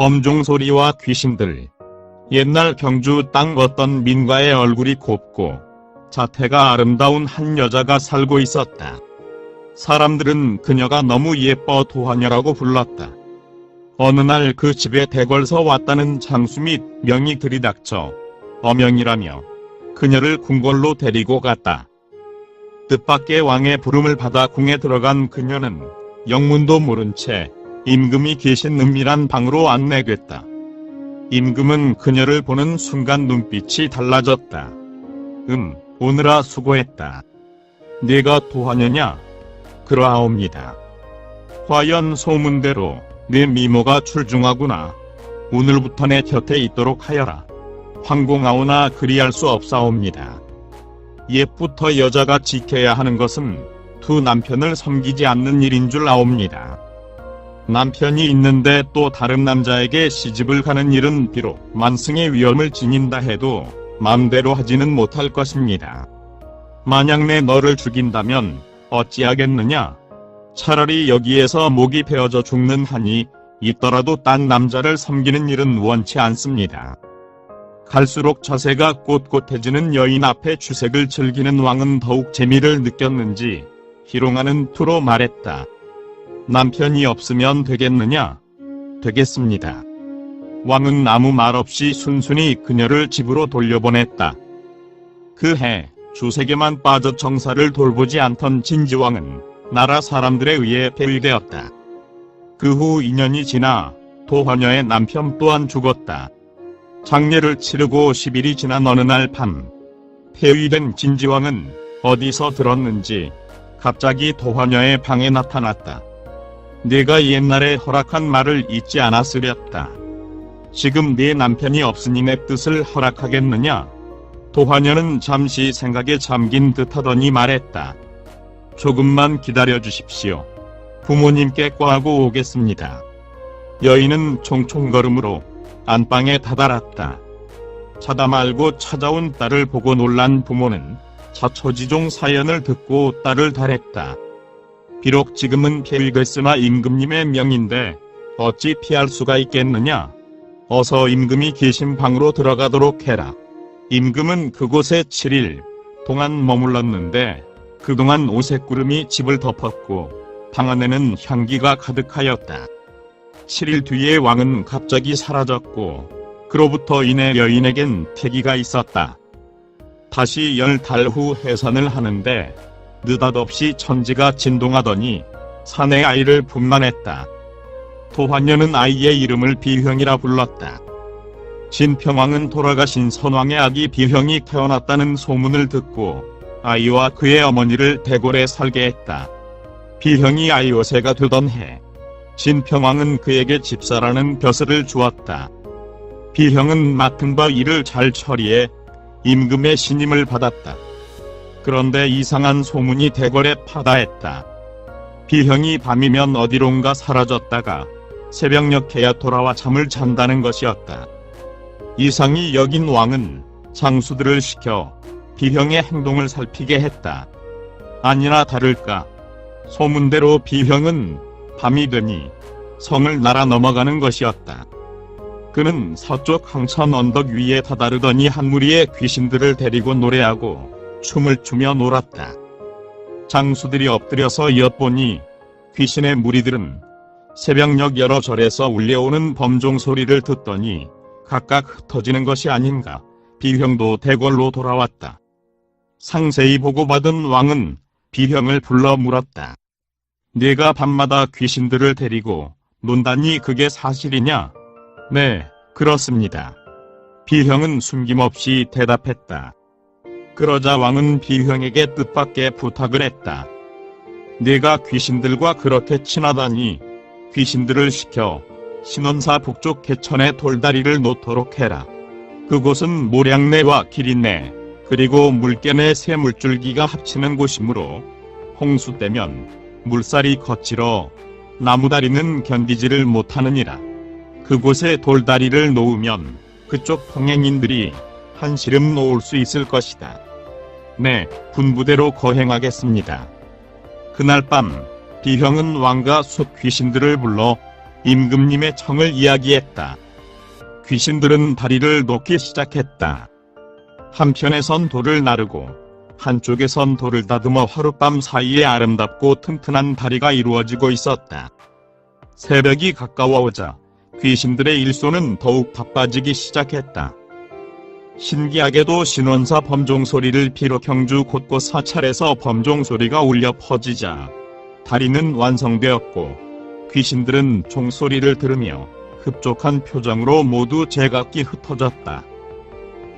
범종 소리와 귀신들. 옛날 경주 땅 어떤 민가의 얼굴이 곱고 자태가 아름다운 한 여자가 살고 있었다. 사람들은 그녀가 너무 예뻐 도하녀라고 불렀다. 어느 날 그 집에 대궐서 왔다는 장수 및 명이 들이닥쳐 어명이라며 그녀를 궁궐로 데리고 갔다. 뜻밖의 왕의 부름을 받아 궁에 들어간 그녀는 영문도 모른 채 임금이 계신 은밀한 방으로 안내됐다. 임금은 그녀를 보는 순간 눈빛이 달라졌다. 음, 오느라 수고했다. 네가 도하녀냐? 그러하옵니다. 과연 소문대로 네 미모가 출중하구나. 오늘부터 내 곁에 있도록 하여라. 황공하오나 그리할 수 없사옵니다. 옛부터 여자가 지켜야 하는 것은 두 남편을 섬기지 않는 일인 줄 아옵니다. 남편이 있는데 또 다른 남자에게 시집을 가는 일은 비록 만승의 위험을 지닌다 해도 마음대로 하지는 못할 것입니다. 만약 내 너를 죽인다면 어찌하겠느냐? 차라리 여기에서 목이 베어져 죽는 한이 있더라도 딴 남자를 섬기는 일은 원치 않습니다. 갈수록 자세가 꼿꼿해지는 여인 앞에 주색을 즐기는 왕은 더욱 재미를 느꼈는지 희롱하는 투로 말했다. 남편이 없으면 되겠느냐? 되겠습니다. 왕은 아무 말 없이 순순히 그녀를 집으로 돌려보냈다. 그해 주색에만 빠져 정사를 돌보지 않던 진지왕은 나라 사람들에 의해 폐위되었다. 그 후 2년이 지나 도화녀의 남편 또한 죽었다. 장례를 치르고 10일이 지난 어느 날 밤, 폐위된 진지왕은 어디서 들었는지 갑자기 도화녀의 방에 나타났다. 내가 옛날에 허락한 말을 잊지 않았으렸다. 지금 네 남편이 없으니 내 뜻을 허락하겠느냐? 도화녀는 잠시 생각에 잠긴 듯하더니 말했다. 조금만 기다려 주십시오. 부모님께 꿔하고 오겠습니다. 여인은 총총걸음으로 안방에 다다랐다. 자다 말고 찾아온 딸을 보고 놀란 부모는 자초지종 사연을 듣고 딸을 달했다. 비록 지금은 폐위됐으나 임금님의 명인데 어찌 피할 수가 있겠느냐? 어서 임금이 계신 방으로 들어가도록 해라. 임금은 그곳에 7일 동안 머물렀는데 그동안 오색 구름이 집을 덮었고 방 안에는 향기가 가득하였다. 7일 뒤에 왕은 갑자기 사라졌고 그로부터 인해 여인에겐 태기가 있었다. 다시 열 달 후 해산을 하는데 느닷없이 천지가 진동하더니 사내 아이를 분만했다. 도환녀는 아이의 이름을 비형이라 불렀다. 진평왕은 돌아가신 선왕의 아기 비형이 태어났다는 소문을 듣고 아이와 그의 어머니를 대궐에 살게 했다. 비형이 아이오세가 되던 해, 진평왕은 그에게 집사라는 벼슬을 주었다. 비형은 맡은 바 일을 잘 처리해 임금의 신임을 받았다. 그런데 이상한 소문이 대궐에 파다했다. 비형이 밤이면 어디론가 사라졌다가 새벽녘에야 돌아와 잠을 잔다는 것이었다. 이상이 여긴 왕은 장수들을 시켜 비형의 행동을 살피게 했다. 아니나 다를까 소문대로 비형은 밤이 되니 성을 날아 넘어가는 것이었다. 그는 서쪽 항천 언덕 위에 다다르더니 한 무리의 귀신들을 데리고 노래하고 춤을 추며 놀았다. 장수들이 엎드려서 엿보니 귀신의 무리들은 새벽녘 여러 절에서 울려오는 범종 소리를 듣더니 각각 흩어지는 것이 아닌가 비형도 대궐로 돌아왔다. 상세히 보고받은 왕은 비형을 불러 물었다. 네가 밤마다 귀신들을 데리고 논다니 그게 사실이냐? 네, 그렇습니다. 비형은 숨김없이 대답했다. 그러자 왕은 비형에게 뜻밖의 부탁을 했다. 네가 귀신들과 그렇게 친하다니 귀신들을 시켜 신원사 북쪽 개천의 돌다리를 놓도록 해라. 그곳은 모량내와 기린내 그리고 물개내 세 물줄기가 합치는 곳이므로 홍수 때면 물살이 거칠어 나무다리는 견디지를 못하느니라. 그곳에 돌다리를 놓으면 그쪽 통행인들이 한시름 놓을 수 있을 것이다. 네, 분부대로 거행하겠습니다. 그날 밤 비형은 왕과 숲 귀신들을 불러 임금님의 청을 이야기했다. 귀신들은 다리를 놓기 시작했다. 한편에선 돌을 나르고 한쪽에선 돌을 다듬어 하룻밤 사이에 아름답고 튼튼한 다리가 이루어지고 있었다. 새벽이 가까워오자 귀신들의 일손은 더욱 바빠지기 시작했다. 신기하게도 신원사 범종 소리를 비롯 경주 곳곳 사찰에서 범종 소리가 울려 퍼지자 다리는 완성되었고 귀신들은 종소리를 들으며 흡족한 표정으로 모두 제각기 흩어졌다.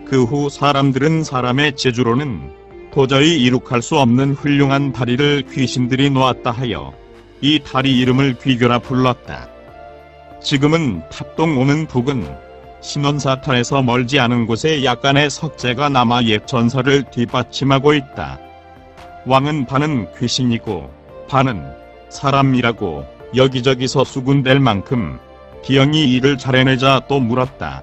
그 후 사람들은 사람의 재주로는 도저히 이룩할 수 없는 훌륭한 다리를 귀신들이 놓았다 하여 이 다리 이름을 귀교라 불렀다. 지금은 탑동 오는 북은 신원사탄에서 멀지 않은 곳에 약간의 석재가 남아 옛 전설을 뒷받침하고 있다. 왕은 반은 귀신이고 반은 사람이라고 여기저기서 수군될 만큼 기영이 이를 잘해내자 또 물었다.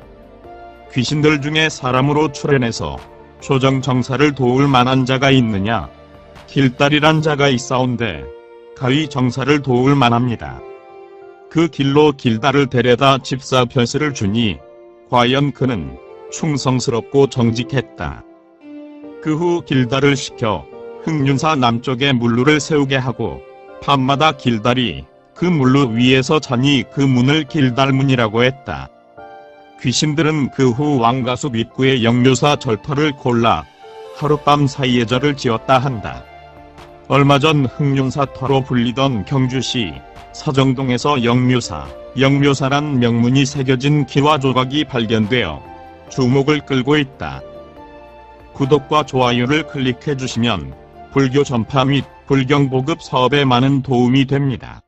귀신들 중에 사람으로 출현해서 조정 정사를 도울 만한 자가 있느냐? 길다리란 자가 있사온데 가위 정사를 도울 만합니다. 그 길로 길다를 데려다 집사 변스를 주니 과연 그는 충성스럽고 정직했다. 그 후 길다를 시켜 흑윤사 남쪽에 물루를 세우게 하고 밤마다 길달이 그 물루 위에서 자니 그 문을 길달문이라고 했다. 귀신들은 그 후 왕가숲 입구에 영묘사 절터를 골라 하룻밤 사이에 절을 지었다 한다. 얼마 전 흑룡사터로 불리던 경주시 서정동에서 영묘사, 영묘사란 명문이 새겨진 기와 조각이 발견되어 주목을 끌고 있다. 구독과 좋아요를 클릭해 주시면 불교 전파 및 불경 보급 사업에 많은 도움이 됩니다.